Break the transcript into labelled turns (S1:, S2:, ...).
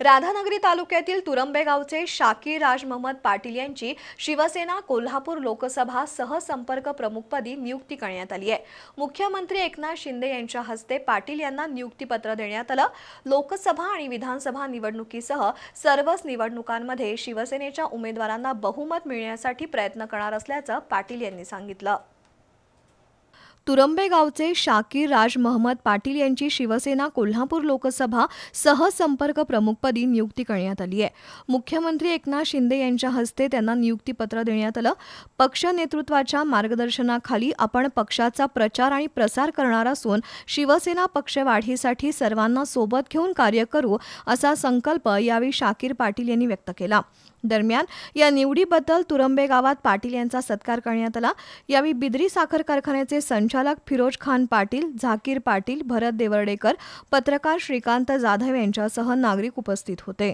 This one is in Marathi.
S1: राधानगरी तालुक्यातील तुरंबे गावचे शाकीर राज महमद पाटील यांची शिवसेना कोल्हापूर लोकसभा सहसंपर्क प्रमुखपदी नियुक्ती करण्यात आली आहे. मुख्यमंत्री एकनाथ शिंदे यांच्या हस्ते पाटील यांना नियुक्तीपत्र देण्यात आलं. लोकसभा आणि विधानसभा निवडणुकीसह सर्वच निवडणुकांमध्ये शिवसेनेच्या उमेदवारांना बहुमत मिळण्यासाठी प्रयत्न करणार असल्याचं पाटील यांनी सांगितलं. तुरंबे गावचे शाकीर राज महमद पाटील यांची शिवसेना कोल्हापूर लोकसभा सहसंपर्क प्रमुखपदी नियुक्ती करण्यात आली आहे. मुख्यमंत्री एकनाथ शिंदे यांच्या हस्ते त्यांना नियुक्तीपत्र देण्यात आलं. पक्ष नेतृत्वाच्या मार्गदर्शनाखाली आपण पक्षाचा प्रचार आणि प्रसार करणार असून शिवसेना पक्ष वाढीसाठी सर्वांना सोबत घेऊन कार्य करू असा संकल्प यावेळी शाकीर पाटील यांनी व्यक्त केला. दरम्यान या निवडीबद्दल तुरंबे गावात पाटील यांचा सत्कार करण्यात आला. यावेळी बिद्री साखर कारखान्याचे संचालक फिरोज खान पाटील झाकीर पाटील भरत देवर्डेकर पत्रकार श्रीकांत जाधव यांच्यासह नागरिक उपस्थित होते.